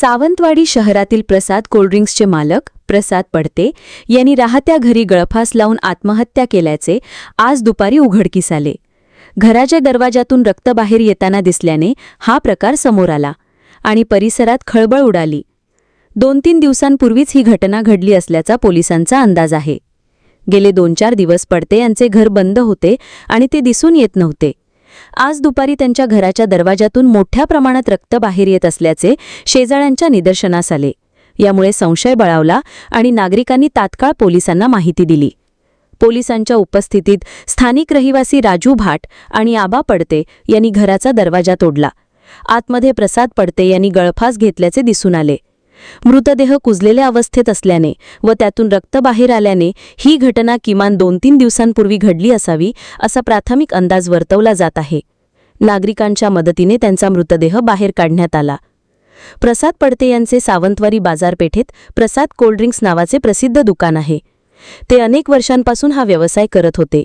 सावंतवाडी शहरातील प्रसाद कोल्ड्रिंक्सचे मालक प्रसाद पडते यांनी राहत्या घरी गळफास लावून आत्महत्या केल्याचे आज दुपारी उघडकीस आले. घराच्या दरवाजातून रक्त बाहेर येताना दिसल्याने हा प्रकार समोर आला आणि परिसरात खळबळ उडाली. दोन तीन दिवसांपूर्वीच ही घटना घडली असल्याचा पोलिसांचा अंदाज आहे. गेले दोन चार दिवस पडते यांचे घर बंद होते आणि ते दिसून येत नव्हते. आज दुपारी त्यांच्या घराच्या दरवाजातून मोठ्या प्रमाणात रक्त बाहेर येत असल्याचे शेजाऱ्यांच्या निदर्शनास आले. यामुळे संशय बळावला आणि नागरिकांनी तात्काळ पोलिसांना माहिती दिली. पोलिसांच्या उपस्थितीत स्थानिक रहिवासी राजू भाट आणि आबा पडते यांनी घराचा दरवाजा तोडला. आतमध्ये प्रसाद पडते यांनी गळफास घेतल्याचे दिसून आले. मृतदेह कुजलेल्या अवस्थेत असल्याने व त्यातून रक्त बाहेर आल्याने ही घटना किमान दोन तीन दिवसांपूर्वी घडली असावी असा प्राथमिक अंदाज वर्तवला जात आहे. नागरिकांच्या मदतीने त्यांचा मृतदेह बाहेर काढण्यात आला. प्रसाद पडते यांचे सावंतवारी बाजारपेठेत प्रसाद कोल्ड्रिंक्स नावाचे प्रसिद्ध दुकान आहे. ते अनेक वर्षांपासून हा व्यवसाय करत होते.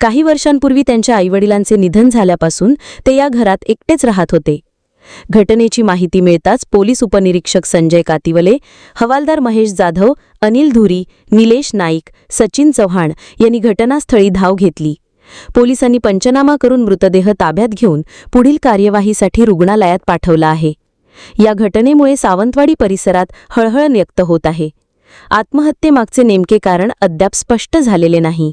काही वर्षांपूर्वी त्यांच्या आईवडिलांचे निधन झाल्यापासून ते या घरात एकटेच राहत होते. घटनेची माहिती मिळताच पोलीस उपनिरीक्षक संजय कातिवले हवालदार महेश जाधव अनिल धुरी निलेश नाईक सचिन चव्हाण यांनी घटनास्थळी धाव घेतली. पोलिसांनी पंचनामा करून मृतदेह ताब्यात घेऊन पुढील कार्यवाहीसाठी रुग्णालयात पाठवला आहे. या घटनेमुळे सावंतवाडी परिसरात हळहळ व्यक्त होत आहे. आत्महत्येमागचे नेमके कारण अद्याप स्पष्ट झालेले नाही.